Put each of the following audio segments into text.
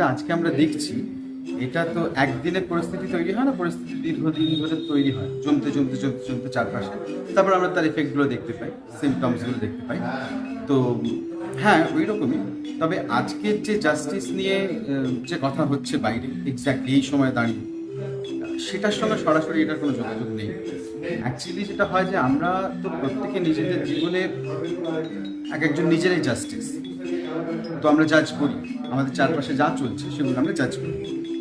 যেটা আজকে আমরা দেখছি, এটা তো একদিনের পরিস্থিতি তৈরি হয় না, পরিস্থিতি দীর্ঘদিন ধরে তৈরি হয়, জমতে জমতে জমতে জমতে চারপাশে। তারপর আমরা তার এফেক্টগুলো দেখতে পাই সিমটমসগুলো দেখতে পাই। তো হ্যাঁ ওই রকমই তবে আজকের যে জাস্টিস নিয়ে যে কথা হচ্ছে বাইরে এক্স্যাক্টলি এই সময় দাঁড়িয়ে, সেটার সঙ্গে সরাসরি এটার কোনো যোগাযোগ নেই। অ্যাকচুয়ালি যেটা হয় যে আমরা তো প্রত্যেকে নিজেদের জীবনে এক একজন নিজেরাই জাস্টিস তো আমরা জাজ করি। আমাদের চারপাশে যা চলছে সেগুলো আমরা জাজ করি।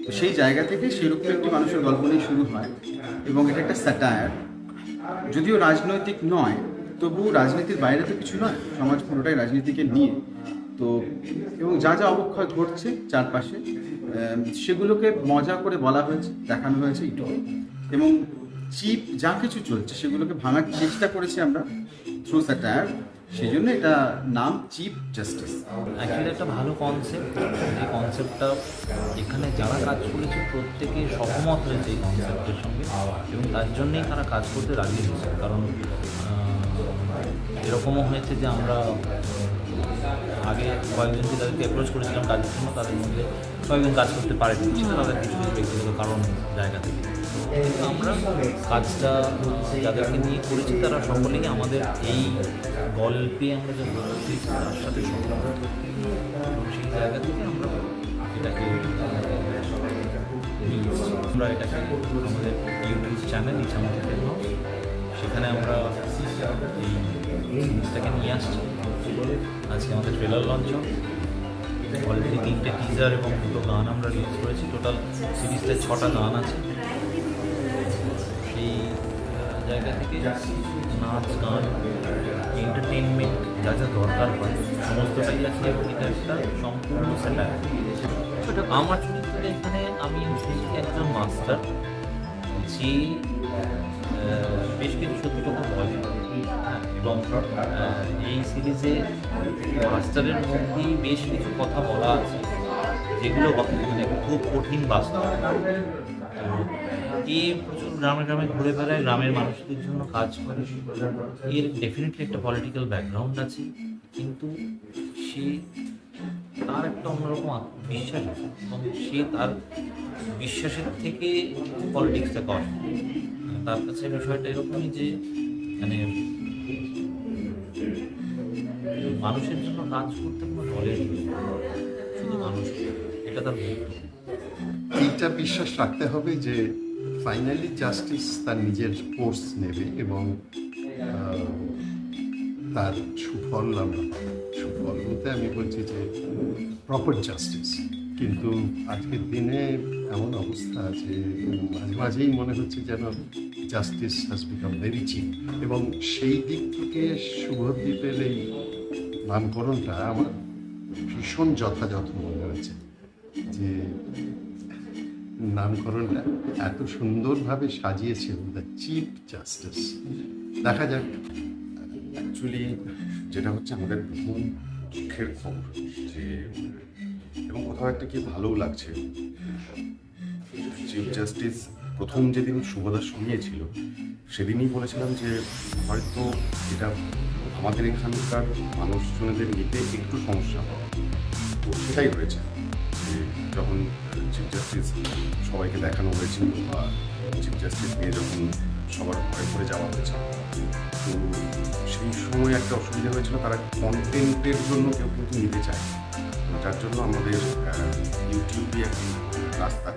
তো সেই জায়গা থেকে সেরকম একটি মানুষের গল্প নিয়ে শুরু হয় এবং এটা একটা স্যাটায়ার যদিও রাজনৈতিক নয় তবু রাজনীতির বাইরে তো কিছু নয়, সমাজ পুরোটাই রাজনীতিকে নিয়ে। তো এবং যা যা অবক্ষয় ঘটছে চারপাশে সেগুলোকে মজা করে বলা হয়েছে, দেখানো হয়েছে এইটুকু এবং চিপ যা কিছু চলছে সেগুলোকে ভাঙার চেষ্টা করেছি আমরা থ্রু স্যাটায়ার সেই জন্য এটা নাম চিফ জাস্টিস অ্যাকচুয়ালি একটা ভালো কনসেপ্ট এই কনসেপ্টটা এখানে যারা কাজ করেছে প্রত্যেকে সহমত হয়েছে এই কনসেপ্টের সঙ্গে এবং তার জন্যেই তারা কাজ করতে রাজি হয়েছে। কারণ এরকমও হয়েছে যে আমরা আগে কয়েকজনকে তাদেরকে অ্যাপ্রোচ করেছিলাম কাজের জন্য, তাদের মধ্যে কয়েকজন কাজ করতে পারেনি। সেটা তাদের কিছু কিছু ব্যক্তিগত কারণ জায়গা থেকে। আমরা কাজটা যাদেরকে নিয়ে করেছি, তারা সকলেই আমাদের এই গল্পে আমরা যে তার সাথে সম্পর্ক সেই জায়গা থেকে আমরা এটাকে আমরা এটাকে আমাদের ইউটিউব চ্যানেল ফিল্ম হাউস সেখানে আমরা এই জিনিসটাকে নিয়ে আসছি। আজকে আমাদের ট্রেলার লঞ্চ অলরেডি তিনটে টিজার এবং দুটো গান আমরা রিলিজ করেছি। টোটাল সিরিজটায় ছটা গান আছে। সেই জায়গা থেকে নাচ, গান এন্টারটেনমেন্ট যা যা দরকার হয়, সমস্তটাই আছে এবং এটা একটা সম্পূর্ণ স্যাটার আমার চরিত্রে এখানে আমি একজন মাস্টার যে বেশ কিছু সত্যি কথা বলে। এই সিরিজে মাস্টারের মধ্যেই বেশ কিছু কথা বলা আছে, যেগুলো মানে খুব কঠিন বাস্তব। এ প্রচুর গ্রামে গ্রামে ঘুরে বেড়ায়, গ্রামের মানুষদের জন্য কাজ করে। এর ডেফিনেটলি একটা পলিটিক্যাল ব্যাকগ্রাউন্ড আছে, কিন্তু সে তার একটা অন্যরকম আত্মবিশ্বাস আছে, এবং সে তার বিশ্বাসের থেকে পলিটিক্সটা করে। তার কাছে বিষয়টা এরকমই যে মানে মানুষের জন্য কাজ করতে কোনো দলের শুধু মানুষ এটা তার এইটা বিশ্বাস রাখতে হবে যে ফাইনালি জাস্টিস তার নিজের কোর্স নেবে এবং তার সুফল আমরা সুফল বলতে আমি বলছি যে প্রপার জাস্টিস কিন্তু আজকের দিনে এমন অবস্থা যে মাঝে মাঝেই মনে হচ্ছে যেন justice has become very cheap এবং সেই দিক থেকে শুভদ্বীপের এই নামকরণটা আমার ভীষণ যথাযথ মনে হয়েছে যে নামকরণটা এত সুন্দরভাবে সাজিয়েছে দ্য চিপ জাস্টিস দেখা যাক। অ্যাকচুয়ালি যেটা হচ্ছে আমাদের প্রথম দুঃখের খবর যে, এবং কোথাও একটা কি ভালোও লাগছে। চিফ জাস্টিস প্রথম যেদিন শুভদা শুনিয়েছিল, সেদিনই বলেছিলাম যে হয়তো এটা আমাদের এখানকার মানুষজনদের নিতে একটু সমস্যা হবে তো সেটাই হয়েছে যে যখন চিফ জাস্টিস সবাইকে দেখানো হয়েছিল বা চিফ জাস্টিস নিয়ে যখন সবার ঘরে ঘরে যাওয়া হয়েছে, তো সেই সময় একটা অসুবিধা হয়েছিল, তারা কন্টেন্টের জন্য কেউ কিন্তু নিতে চায় যার জন্য আমাদের ইউটিউবে একটি রাস্তা।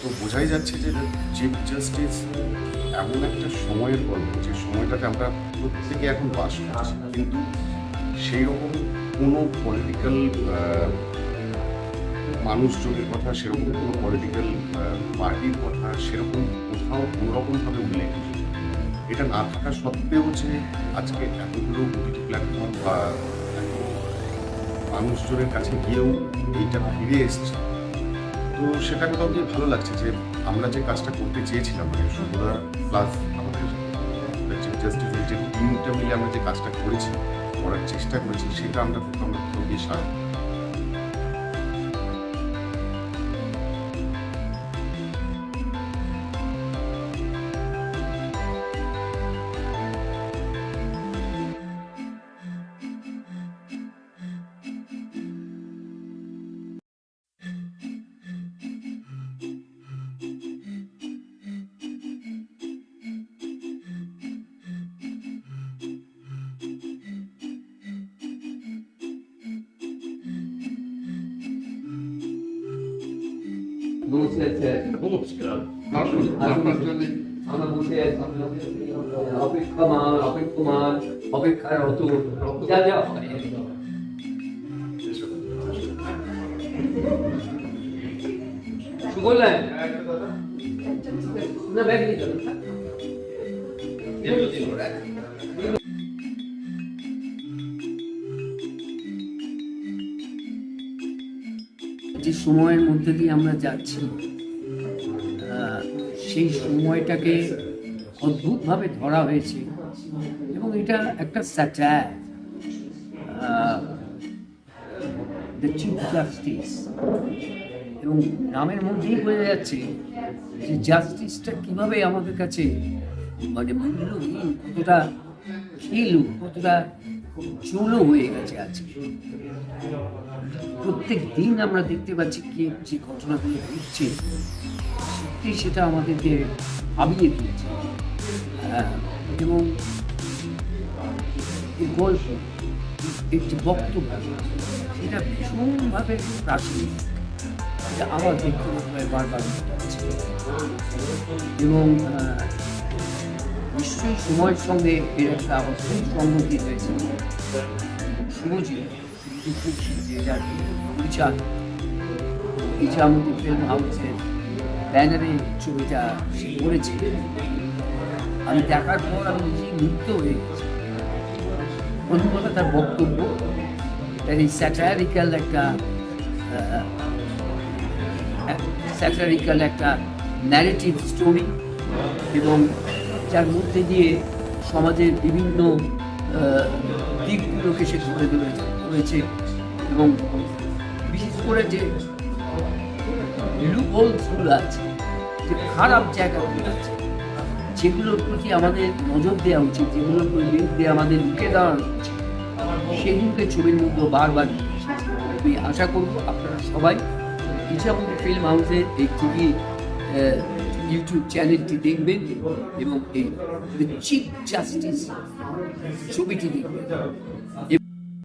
তো বোঝাই যাচ্ছে যে চিফ জাস্টিস এমন একটা সময়ের গল্প, যে সময়টাতে আমরা প্রত্যেকে এখন বাস করছি। কিন্তু সেই রকম কোনো পলিটিক্যাল মানুষজনের কথা, সেরকম কোনো পলিটিক্যাল পার্টির কথা সেরকম কোথাও কোনোরকমভাবে উল্লেখ এটা না থাকা সত্ত্বেও যে আজকে এতগুলো ওটিটি প্ল্যাটফর্ম বা মানুষজনের কাছে গিয়েও এইটা ফিরে এসছে। তো সেটা কোথাও গিয়ে ভালো লাগছে যে আমরা যে কাজটা করতে চেয়েছিলাম মানে সুন্দর প্লাস চিফ যে তিনটা মিলে আমরা যে কাজটা করেছি, করার চেষ্টা করেছি, সেটা আমরা কিন্তু আমরা খুব গিয়ে সাহায্য নমস্কার নমস্কার আসুন, আপনার জন্য আমরা বসে আছি অপেক্ষামান অপেক্ষমান অপেক্ষারত যা যা হয় সুবললেন না ব্যাগ নিয়ে যে সময়ের মধ্যে দিয়ে আমরা যাচ্ছি সেই সময়টাকে অদ্ভুতভাবে ধরা হয়েছে এবং এটা একটা স্যাটার দ্য জাস্টিস এবং নামের মধ্যেই বোঝা যাচ্ছে যে জাস্টিসটা কীভাবে আমাদের কাছে মানে মূল্যহীন কতটা খেলু, কতটা চলো হয়ে গেছে আজকে। প্রত্যেক দিন আমরা দেখতে পাচ্ছি কি যে ঘটনাগুলো ঘটছে সত্যি সেটা আমাদেরকে ভাবিয়ে তুলছে আহ, এবং গল্প একটি বক্তব্য সেটা ভীষণভাবে প্রাসঙ্গিক। এটা আমার ব্যক্তিগতভাবে বারবার এবং নিশ্চয়ই সময়ের সঙ্গে এর একটা অদ্ভুত সংগতি হয়েছে শুভজিৎ যার এই যে আমাদের ফিল্ম ব্যানারে ছবিটা সে করেছে আমি দেখার পর আমি নিজেই মুগ্ধ হয়ে গেছি কথা তার বক্তব্য তার এই স্যাটারিক্যাল একটা স্যাটারিক্যাল একটা ন্যারেটিভ স্টোরি এবং যার মধ্যে দিয়ে সমাজের বিভিন্ন দিকগুলোকে সে তুলে ধরেছে এবং বিশেষ করে যে লুপহোলসগুলো আছে, যে খারাপ জায়গাগুলো আছে, যেগুলোর প্রতি আমাদের নজর দেওয়া উচিত, যেগুলোর বিরুদ্ধে আমাদের রুখে দাঁড়ানো উচিত, সেগুলোকে ছবির মধ্যে বারবার আমি আশা করব আপনারা সবাই ইচ্ছামতি ফিল্ম হাউসের এই টিভি ইউটিউব চ্যানেলটি দেখবেন এবং এই চিফ জাস্টিস ছবিটি দেখবেন।